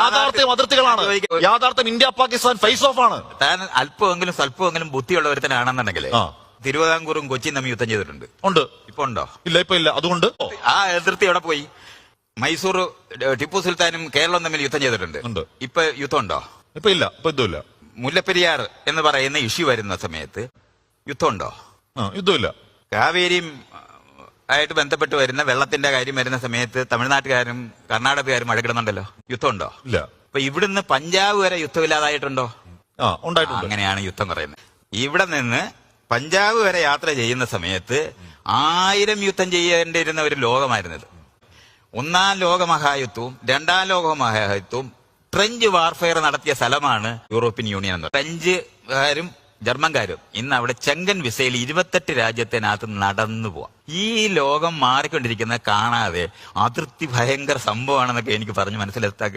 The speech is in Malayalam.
യാഥാർത്ഥ്യം അതിർത്തികളാണ്. യാഥാർത്ഥ്യം ഇന്ത്യ പാകിസ്ഥാൻ ഫേസ് ഓഫ് ആണ്. താൻ അല്പമെങ്കിലും സ്വല്പമെങ്കിലും ബുദ്ധിയുള്ള ഒരുത്തനാണെന്നുണ്ടെങ്കിൽ. തിരുവിതാംകൂറും കൊച്ചിയും തമ്മിൽ യുദ്ധം ചെയ്തിട്ടുണ്ട്. ഉണ്ട്. ഇപ്പൊ ഉണ്ടോ? ഇല്ല ഇപ്പൊ ഇല്ല. അതുകൊണ്ട്? ആ അതിർത്തി എവിടെ പോയി? മൈസൂർ ടിപ്പു സുൽത്താനും കേരളം തമ്മിൽ യുദ്ധം ചെയ്തിട്ടുണ്ട്. ഇപ്പൊ യുദ്ധം ഉണ്ടോ? ഇപ്പൊ ഇല്ല ഇപ്പൊ ഇതുമില്ല മുല്ലപ്പെരിയാർ എന്ന് പറയുന്ന ഇഷ്യൂ വരുന്ന സമയത്ത് യുദ്ധമുണ്ടോ ഉണ്ടോ? യുദ്ധമില്ല കാവേരിയും ആയിട്ട് ബന്ധപ്പെട്ട് വരുന്ന വെള്ളത്തിന്റെ കാര്യം വരുന്ന സമയത്ത് തമിഴ്നാട്ടുകാരും കർണാടകക്കാരും മഴകിടുന്നുണ്ടല്ലോ യുദ്ധമുണ്ടോ? ഇല്ല. അപ്പൊ ഇവിടുന്ന് പഞ്ചാബ് വരെ യുദ്ധമില്ലാതായിട്ടുണ്ടോ? ആ ഉണ്ടായിട്ടുണ്ട്. അങ്ങനെയാണ് യുദ്ധം പറയുന്നത്. ഇവിടെ നിന്ന് പഞ്ചാബ് വരെ യാത്ര ചെയ്യുന്ന സമയത്ത് ആയിരം യുദ്ധം ചെയ്യേണ്ടിയിരുന്ന ഒരു ലോകമായിരുന്നത്. ഒന്നാം ലോക ലോകമഹായുദ്ധവും രണ്ടാം ലോക ലോകമഹായുദ്ധവും ഫ്രഞ്ച് വാർഫെയർ നടത്തിയ സ്ഥലമാണ് യൂറോപ്യൻ യൂണിയൻ എന്ന് ഫ്രഞ്ചുകാരും ജർമ്മൻകാരും ഇന്ന് അവിടെ ചെങ്കൻ വിസയിൽ ഇരുപത്തെട്ട് രാജ്യത്തിനകത്ത് നടന്നു പോവാം. ഈ ലോകം മാറിക്കൊണ്ടിരിക്കുന്നത് കാണാതെ അതിർത്തി ഭയങ്കര സംഭവമാണെന്നൊക്കെ എനിക്ക് പറഞ്ഞു മനസ്സിലാക്കാൻ